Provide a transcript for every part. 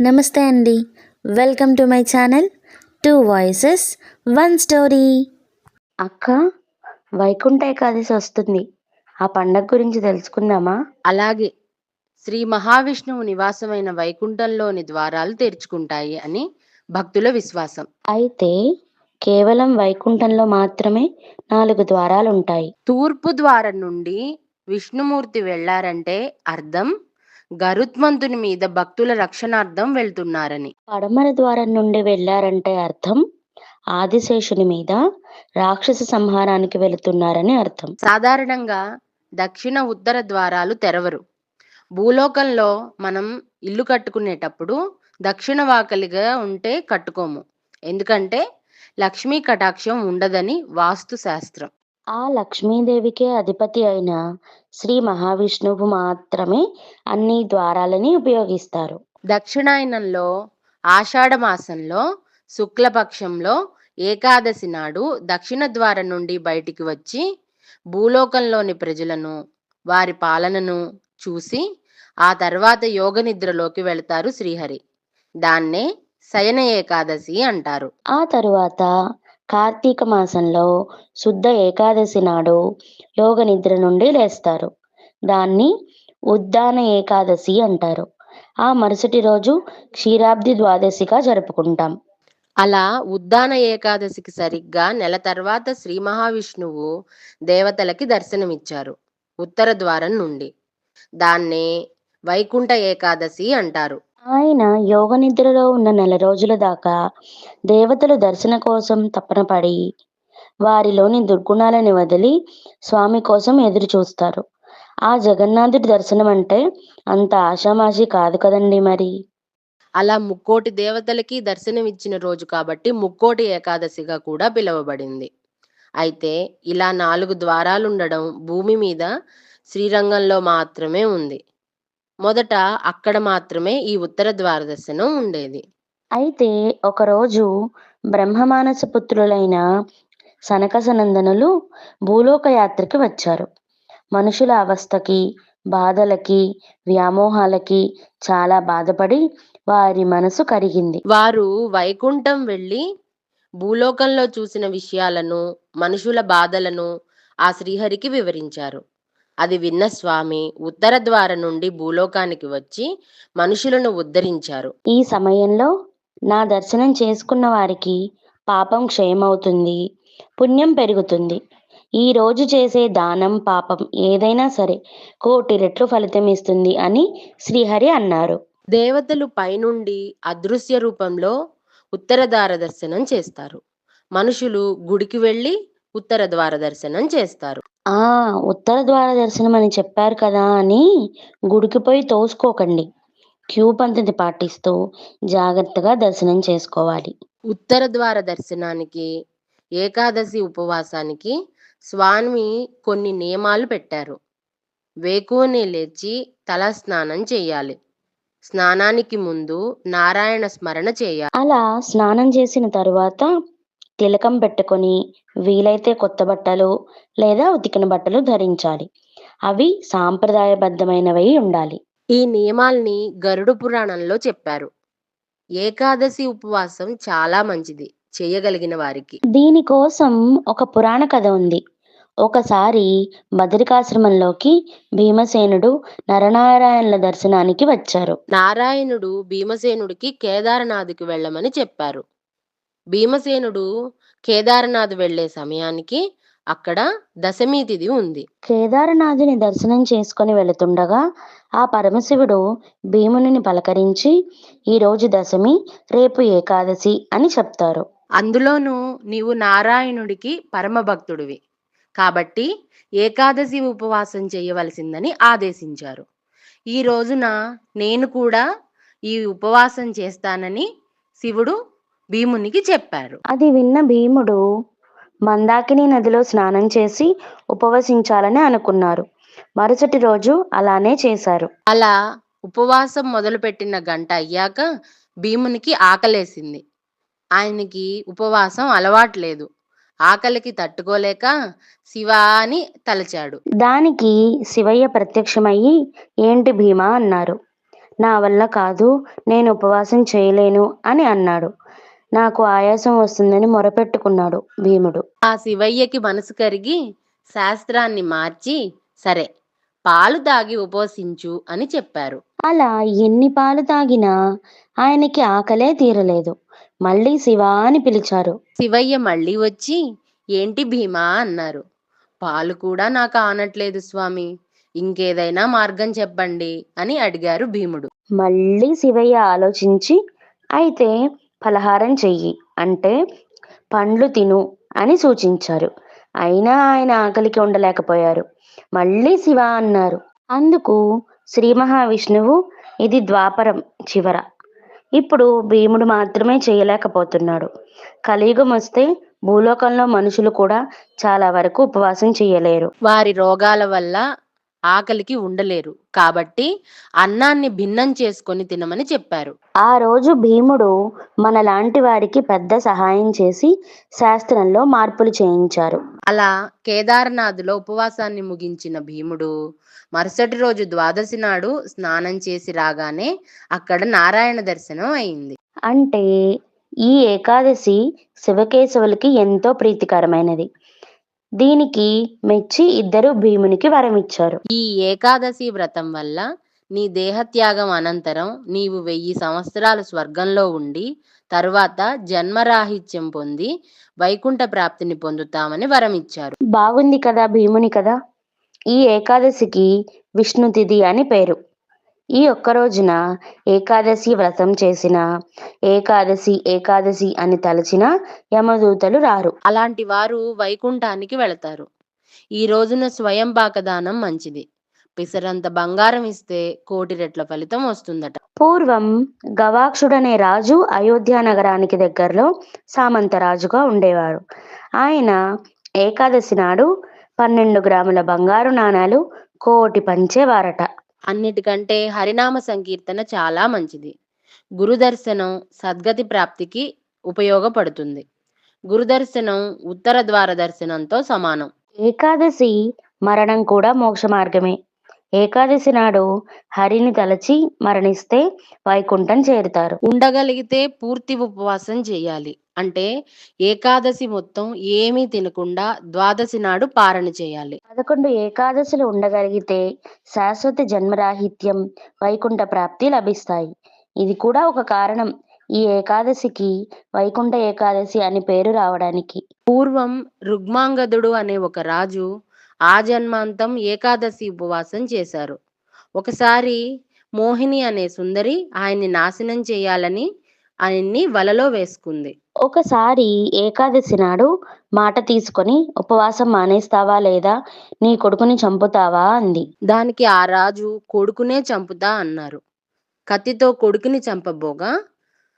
నమస్తే అండి. Welcome to my channel two voices one story. అక్క వైకుంఠ ఏకాదశి వస్తుంది. ఆ పండగ గురించి తెలుసుకుందామా? అలాగే. శ్రీ మహావిష్ణువు నివాసమైన వైకుంఠంలోని ద్వారాలు తెరుచుకుంటాయి అని భక్తుల విశ్వాసం. అయితే కేవలం వైకుంఠంలో మాత్రమే నాలుగు ద్వారాలు ఉంటాయి తూర్పు ద్వారం నుండి విష్ణుమూర్తి వెళ్ళారంటే అర్థం గరుత్మంతుని మీద భక్తుల రక్షణార్థం వెళ్తున్నారని. పడమర ద్వారం నుండి వెళ్ళారంటే అర్థం ఆదిశేషుని మీద రాక్షస సంహారానికి వెళుతున్నారని అర్థం. సాధారణంగా దక్షిణ ఉత్తర ద్వారాలు తెరవరు. భూలోకంలో మనం ఇల్లు కట్టుకునేటప్పుడు దక్షిణ వాకలిగా ఉంటే కట్టుకోము. ఎందుకంటే లక్ష్మీ కటాక్షం ఉండదని వాస్తు శాస్త్రం. ఆ లక్ష్మీదేవికే అధిపతి అయిన శ్రీ మహావిష్ణువు మాత్రమే అన్ని ద్వారాలని ఉపయోగిస్తారు. దక్షిణాయనంలో ఆషాఢ మాసంలో శుక్లపక్షంలో ఏకాదశి నాడు దక్షిణ ద్వారం నుండి బయటికి వచ్చి భూలోకంలోని ప్రజలను వారి పాలనను చూసి ఆ తర్వాత యోగ నిద్రలోకి వెళతారు శ్రీహరి. దాన్నే శయన ఏకాదశి అంటారు. ఆ తరువాత కార్తీక మాసంలో శుద్ధ ఏకాదశి నాడు యోగ నిద్ర నుండి లేస్తారు. దాన్ని ఉద్దాన ఏకాదశి అంటారు. ఆ మరుసటి రోజు క్షీరాబ్ది ద్వాదశిగా జరుపుకుంటాం. అలా ఉద్దాన ఏకాదశికి సరిగ్గా నెల తర్వాత శ్రీ మహావిష్ణువు దేవతలకి దర్శనమిచ్చారు ఉత్తర ద్వారం నుండి. దాన్నే వైకుంఠ ఏకాదశి అంటారు. ఆయన యోగ నిద్రలో ఉన్న నెల రోజుల దాకా దేవతలు దర్శన కోసం తపన పడి వారిలోని దుర్గుణాలని వదిలి స్వామి కోసం ఎదురు చూస్తారు. ఆ జగన్నాథుడి దర్శనం అంటే అంత ఆషామాషి కాదు కదండి మరి. అలా ముక్కోటి దేవతలకి దర్శనమిచ్చిన రోజు కాబట్టి ముక్కోటి ఏకాదశిగా కూడా పిలువబడింది. అయితే ఇలా నాలుగు ద్వారాలుండడం భూమి మీద శ్రీరంగంలో మాత్రమే ఉంది. మొదట అక్కడ మాత్రమే ఈ ఉత్తర ద్వార దర్శనం ఉండేది. అయితే ఒకరోజు బ్రహ్మమానస పుత్రులైన సనకసనందనులు భూలోక యాత్రకి వచ్చారు. మనుషుల అవస్థకి బాధలకి వ్యామోహాలకి చాలా బాధపడి వారి మనసు కరిగింది. వారు వైకుంఠం వెళ్ళి భూలోకంలో చూసిన విషయాలను మనుషుల బాధలను ఆ శ్రీహరికి వివరించారు. అది విన్న స్వామి ఉత్తర ద్వారం నుండి భూలోకానికి వచ్చి మనుషులను ఉద్ధరించారు. ఈ సమయంలో నా దర్శనం చేసుకున్న వారికి పాపం క్షయమవుతుంది పుణ్యం పెరుగుతుంది. ఈ రోజు చేసే దానం పాపం ఏదైనా సరే కోటి రెట్లు ఫలితం ఇస్తుంది అని శ్రీహరి అన్నారు. దేవతలు పైనుండి అదృశ్య రూపంలో ఉత్తర ద్వార దర్శనం చేస్తారు. మనుషులు గుడికి వెళ్ళి ఉత్తర ద్వార దర్శనం చేస్తారు. ఆ ఉత్తర ద్వార దర్శనం అని చెప్పారు కదా అని గుడికి పోయి తోసుకోకండి. క్యూ పద్ధతి పాటిస్తూ జాగ్రత్తగా దర్శనం చేసుకోవాలి. ఉత్తర ద్వార దర్శనానికి ఏకాదశి ఉపవాసానికి స్వామి కొన్ని నియమాలు పెట్టారు. వేకువనే లేచి తల స్నానం చేయాలి. స్నానానికి ముందు నారాయణ స్మరణ చేయాలి. అలా స్నానం చేసిన తరువాత తిలకం పెట్టుకొని వీలైతే కొత్త బట్టలు లేదా ఉతికిన బట్టలు ధరించాలి. అవి సాంప్రదాయబద్ధమైనవై ఉండాలి. ఈ నియమాల్ని గరుడు పురాణంలో చెప్పారు. ఏకాదశి ఉపవాసం చాలా మంచిది చేయగలిగిన వారికి. దీనికోసం ఒక పురాణ కథ ఉంది. ఒకసారి బదరికాశ్రమంలోకి భీమసేనుడు నరనారాయణుల దర్శనానికి వచ్చారు. నారాయణుడు భీమసేనుడికి కేదారనాథ్కి వెళ్ళమని చెప్పారు. భీమసేనుడు కేదారనాథ్ వెళ్ళే సమయానికి అక్కడ దశమి తిథి ఉంది. కేదారనాథుని దర్శనం చేసుకొని వెళుతుండగా ఆ పరమశివుడు భీమునిని పలకరించి ఈ రోజు దశమి రేపు ఏకాదశి అని చెప్తారు. అందులోనూ నీవు నారాయణుడికి పరమ భక్తుడివి కాబట్టి ఏకాదశి ఉపవాసం చేయవలసిందని ఆదేశించారు. ఈ రోజున నేను కూడా ఈ ఉపవాసం చేస్తానని శివుడు భీమునికి చెప్పారు. అది విన్న భీముడు మందాకిని నదిలో స్నానం చేసి ఉపవసించాలని అనుకున్నారు. మరుసటి రోజు అలానే చేశారు. అలా ఉపవాసం మొదలుపెట్టిన గంట అయ్యాక భీమునికి ఆకలేసింది. ఆయనకి ఉపవాసం అలవాట్లేదు ఆకలికి తట్టుకోలేక శివ అని తలచాడు. దానికి శివయ్య ప్రత్యక్షమయ్యి ఏంటి భీమా? అన్నారు. నా వల్ల కాదు నేను ఉపవాసం చేయలేను అని అన్నాడు. నాకు ఆయాసం వస్తుందని మొరపెట్టుకున్నాడు భీముడు. ఆ శివయ్యకి మనసు కరిగి శాస్త్రాన్ని మార్చి సరే పాలు తాగి ఉపవసించు అని చెప్పారు. అలా ఎన్ని పాలు తాగినా ఆయనకి ఆకలే తీరలేదు. మళ్ళీ శివా అని పిలిచారు. శివయ్య మళ్ళీ వచ్చి ఏంటి భీమా? అన్నారు. పాలు కూడా నాకు ఆనట్లేదు స్వామి. ఇంకేదైనా మార్గం చెప్పండి అని అడిగారు భీముడు. మళ్ళీ శివయ్య ఆలోచించి అయితే పలహారం చెయ్యి. అంటే పండ్లు తిను అని సూచించారు. అయినా ఆయన ఆకలికి ఉండలేకపోయారు. మళ్ళీ శివ అన్నారు. అందుకు శ్రీ మహావిష్ణువు ఇది ద్వాపరం చివర. ఇప్పుడు భీముడు మాత్రమే చేయలేకపోతున్నాడు. కలియుగం వస్తే భూలోకంలో మనుషులు కూడా చాలా వరకు ఉపవాసం చేయలేరు. వారి రోగాల వల్ల ఆకలికి ఉండలేరు. కాబట్టి అన్నాన్ని భిన్నం చేసుకొని తినమని చెప్పారు. ఆ రోజు భీముడు మనలాంటి వారికి పెద్ద సహాయం చేసి శాస్త్రంలో మార్పులు చేయించారు. అలా కేదార్నాథ్లో ఉపవాసాన్ని ముగించిన భీముడు మరుసటి రోజు ద్వాదశి నాడు స్నానం చేసి రాగానే అక్కడ నారాయణ దర్శనం అయింది. అంటే ఈ ఏకాదశి శివకేశవులకి ఎంతో ప్రీతికరమైనది. దీనికి మెచ్చి ఇద్దరు భీమునికి వరమిచ్చారు. ఈ ఏకాదశి వ్రతం వల్ల నీ దేహత్యాగం అనంతరం నీవు వెయ్యి సంవత్సరాలు స్వర్గంలో ఉండి తరువాత జన్మరాహిత్యం పొంది వైకుంఠ ప్రాప్తిని పొందుతామని వరమిచ్చారు. బాగుంది కదా భీముని కదా ఈ ఏకాదశికి విష్ణు తిథి అని పేరు. ఈ ఒక్క రోజున ఏకాదశి వ్రతం చేసిన ఏకాదశి ఏకాదశి అని తలచిన యమదూతలు రారు. అలాంటి వారు వైకుంఠానికి వెళతారు. ఈ రోజున స్వయం పాకదానం మంచిది. పిసరంత బంగారం ఇస్తే కోటి రెట్ల ఫలితం వస్తుందట. పూర్వం గవాక్షుడనే రాజు అయోధ్య నగరానికి దగ్గరలో సామంతరాజుగా ఉండేవాడు ఆయన ఏకాదశి నాడు పన్నెండు గ్రాముల బంగారు నాణాలు కోటి పంచేవారట. అన్నిటికంటే హరినామ సంకీర్తన చాలా మంచిది. గురుదర్శనం సద్గతి ప్రాప్తికి ఉపయోగపడుతుంది. గురుదర్శనం ఉత్తర ద్వార దర్శనంతో సమానం. ఏకాదశి మరణం కూడా మోక్ష మార్గమే. ఏకాదశి నాడు హరిని తలచి మరణిస్తే వైకుంఠం చేరుతారు. ఉండగలిగితే పూర్తి ఉపవాసం చేయాలి. అంటే ఏకాదశి మొత్తం ఏమీ తినకుండా ద్వాదశి నాడు పారణ చేయాలి. పదకొండు ఏకాదశులు ఉండగలిగితే శాశ్వత జన్మరాహిత్యం వైకుంఠ ప్రాప్తి లభిస్తాయి. ఇది కూడా ఒక కారణం. ఈ ఏకాదశికి వైకుంఠ ఏకాదశి అని పేరు రావడానికి. పూర్వం రుగ్మాంగదుడు అనే ఒక రాజు ఆ జన్మాంతం ఏకాదశి ఉపవాసం చేశారు. ఒకసారి మోహిని అనే సుందరి ఆయన్ని నాశనం చేయాలని ఆయన్ని వలలో వేసుకుంది. ఒకసారి ఏకాదశి నాడు మాట తీసుకొని ఉపవాసం మానేస్తావా లేదా? నీ కొడుకుని చంపుతావా? అంది. దానికి ఆ రాజు కొడుకునే చంపుతా అన్నారు. కత్తితో కొడుకుని చంపబోగా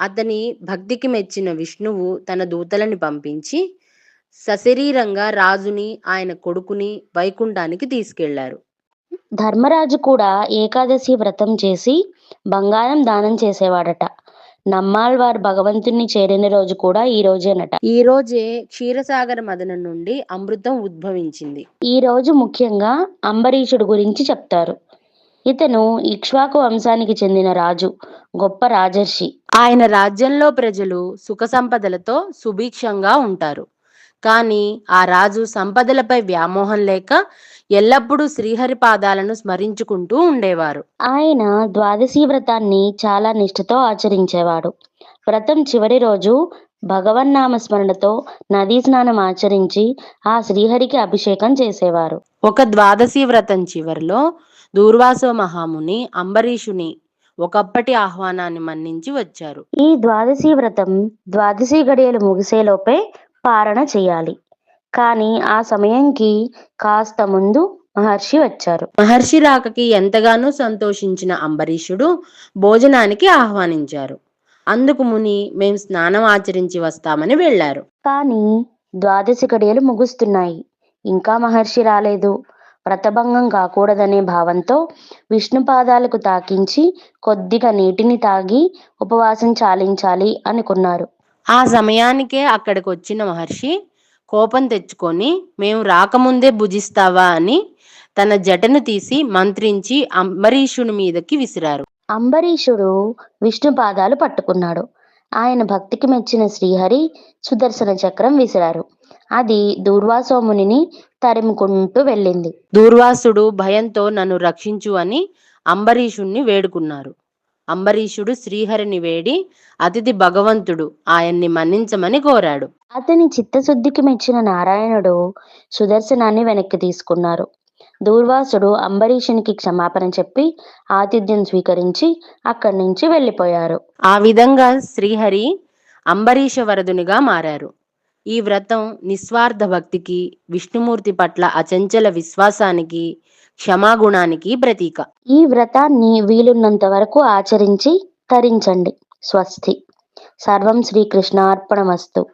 అతని భక్తికి మెచ్చిన విష్ణువు తన దూతలని పంపించి సశరీరంగా రాజుని ఆయన కొడుకుని వైకుంఠానికి తీసుకెళ్ళారు. ధర్మరాజు కూడా ఏకాదశి వ్రతం చేసి బంగారం దానం చేసేవాడట. నమ్మాళ్వార్ భగవంతుణ్ణి చేరిన రోజు కూడా ఈ రోజేనట. ఈ రోజే క్షీరసాగర మదనం నుండి అమృతం ఉద్భవించింది. ఈ రోజు ముఖ్యంగా అంబరీషుడు గురించి చెప్తారు. ఇతను ఇక్ష్వాకు వంశానికి చెందిన రాజు గొప్ప రాజర్షి. ఆయన రాజ్యంలో ప్రజలు సుఖ సంపదలతో సుభిక్షంగా ఉంటారు. కానీ ఆ రాజు సంపదలపై వ్యామోహం లేక ఎల్లప్పుడూ శ్రీహరి పాదాలను స్మరించుకుంటూ ఉండేవారు. ఆయన ద్వాదశి వ్రతాన్ని చాలా నిష్ఠతో ఆచరించేవాడు. వ్రతం చివరి రోజు భగవన్నామ స్మరణతో నదీ స్నానం ఆచరించి ఆ శ్రీహరికి అభిషేకం చేసేవారు. ఒక ద్వాదశి వ్రతం చివరిలో దూర్వాసో మహాముని అంబరీషుని ఒకప్పటి ఆహ్వానాన్ని మన్నించి వచ్చారు. ఈ ద్వాదశి వ్రతం ద్వాదశి గడియలు ముగిసేలోపే పారణ చేయాలి. కానీ ఆ సమయంకి కాస్త ముందు మహర్షి వచ్చారు. మహర్షి రాకకి ఎంతగానో సంతోషించిన అంబరీషుడు భోజనానికి ఆహ్వానించారు. అందుకు ముని మేం స్నానం ఆచరించి వస్తామని వెళ్ళారు కానీ ద్వాదశి గడియలు ముగుస్తున్నాయి. ఇంకా మహర్షి రాలేదు. వ్రతభంగం కాకూడదనే భావంతో విష్ణు పాదాలకు తాకించి కొద్దిగా నీటిని తాగి ఉపవాసం చాలించాలి అనుకున్నారు. ఆ సమయానికే అక్కడికి వచ్చిన మహర్షి కోపం తెచ్చుకొని మేము రాకముందే భుజిస్తావా? అని తన జటను తీసి మంత్రించి అంబరీషుని మీదకి విసిరారు. అంబరీషుడు విష్ణు పాదాలు పట్టుకున్నాడు. ఆయన భక్తికి మెచ్చిన శ్రీహరి సుదర్శన చక్రం విసిరారు. అది దూర్వాసోమునిని తరిముకుంటూ వెళ్ళింది. దూర్వాసుడు భయంతో నన్ను రక్షించు అని అంబరీషుణ్ణి వేడుకున్నారు. అంబరీషుడు శ్రీహరిని వేడి అతిథి భగవంతుడు ఆయన్ని మన్నించమని కోరాడు. అతని చిత్తశుద్ధికి మెచ్చిన నారాయణుడు సుదర్శనాన్ని వెనక్కి తీసుకున్నారు. దూర్వాసుడు అంబరీషునికి క్షమాపణ చెప్పి ఆతిథ్యం స్వీకరించి అక్కడి నుంచి వెళ్ళిపోయారు. ఆ విధంగా శ్రీహరి అంబరీష వరదునిగా మారారు. ఈ వ్రతం నిస్వార్థ భక్తికి విష్ణుమూర్తి పట్ల అచంచల విశ్వాసానికి క్షమాగుణానికి ప్రతీక. ఈ వ్రతాన్ని వీలున్నంత వరకు ఆచరించి తరించండి. స్వస్తి. సర్వం శ్రీకృష్ణార్పణమస్తు.